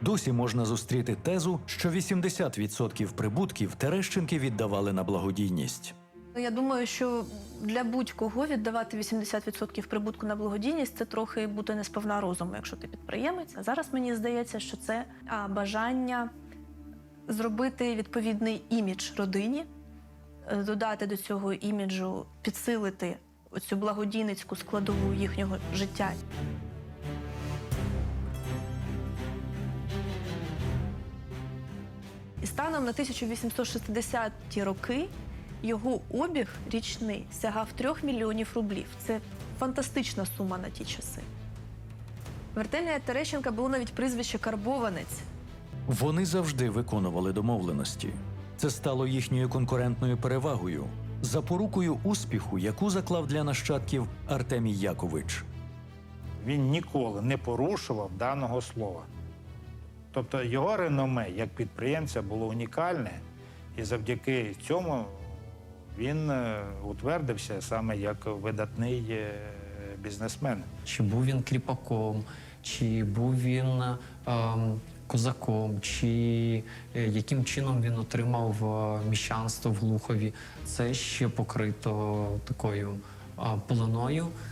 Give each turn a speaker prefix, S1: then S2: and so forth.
S1: Досі можна зустріти тезу, що 80% прибутків Терещенки віддавали на благодійність.
S2: Ну, Я думаю, що для будь-кого віддавати 80% прибутку на благодійність це трохи бути не сповна розуму, якщо ти підприємець. А зараз мені здається, що це бажання зробити відповідний імідж родині, е, додати до цього іміджу, підсилити оцю благодійницьку складову їхнього життя. І станом на 1860-ті роки його обіг річний сягав 3 мільйонів рублів. Це фантастична сума на ті часи. Вертельня Терещенка було навіть прізвище Карбованець.
S1: Вони завжди виконували домовленості. Це стало їхньою конкурентною перевагою, запорукою успіху, яку заклав для нащадків Артемій Якович.
S3: Він ніколи не порушував даного слова. Тобто його реноме як підприємця було унікальне, і завдяки цьому він е, утвердився саме як видатний е, бізнесмен.
S4: Чи був він кріпаком, чи був він ем, козаком, чи е, яким чином він отримав е, міщанство в Глухові, це ще покрито такою е, полоною.